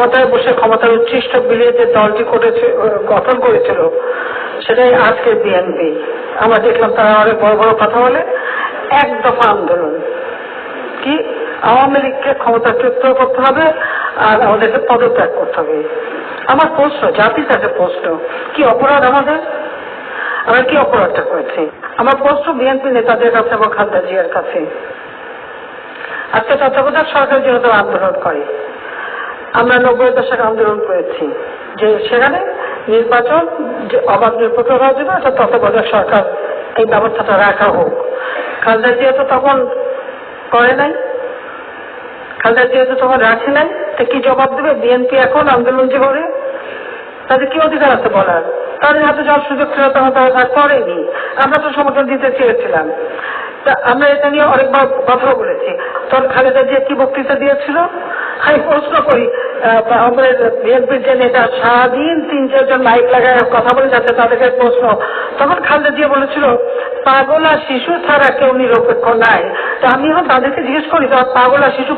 ক্ষমতায় বসে ক্ষমতার উচ্ছিষ্ট বিলিয়ে যে দলটি করেছে গঠন করেছিল, সেটাই আজকের বিএনপি আমরা দেখলাম তারা অনেক বড় বড় কথা বলে, এক দফা আন্দোলন। কি? আওয়ামী লীগকে ক্ষমতাচ্যুত করতে হবে আর আমাদেরকে পদত্যাগ করতে হবে। আমার প্রশ্ন, জাতির কাছে প্রশ্ন, কি অপরাধ আমাদের? আমরা কি অপরাধটা করেছি? আমার প্রশ্ন বিএনপি নেতাদের কাছে এবং খালেদা জিয়ার কাছে। আজকে তত্ত্বাবধায়ক সরকার যেহেতু আন্দোলন করে আমরা নব্বই দশক আন্দোলন করেছি। যে সেখানে নির্বাচন যে অবাধ নিরপেক্ষ হওয়ার জন্য একটা তত্ত্বাবধায়ক সরকার এই ব্যবস্থাটা রাখা হোক। খালেদা জিয়া তো তখন করে নাই। খালেদা জিয়া তো তখন রাখে নাই। তা কি জবাব দেবে? বিএনপি এখন আন্দোলন যে করে তাদের কি অধিকার আছে বলার? তাদের হাতে যাওয়ার সুযোগ ছিল, তখন তারা করেনি। আমরা তো সমর্থন দিতে চেয়েছিলাম। তা আমরা এটা নিয়ে অনেকবার কথা বলেছি। তখন খালেদা জিয়া কি বক্তৃতা দিয়েছিল? আমি প্রশ্ন করি আমাদের বিএনপির যে নেতা সারাদিন তিন চারজন মাইক লাগায় কথা বলে যাচ্ছে তাদেরকে প্রশ্ন। তখন খালেদা জিয়া বলেছিল, পাগল শিশু ছাড়া কেউ নিরপেক্ষ নাই। তা আমিও তাদেরকে জিজ্ঞেস করি পাগলা শিশু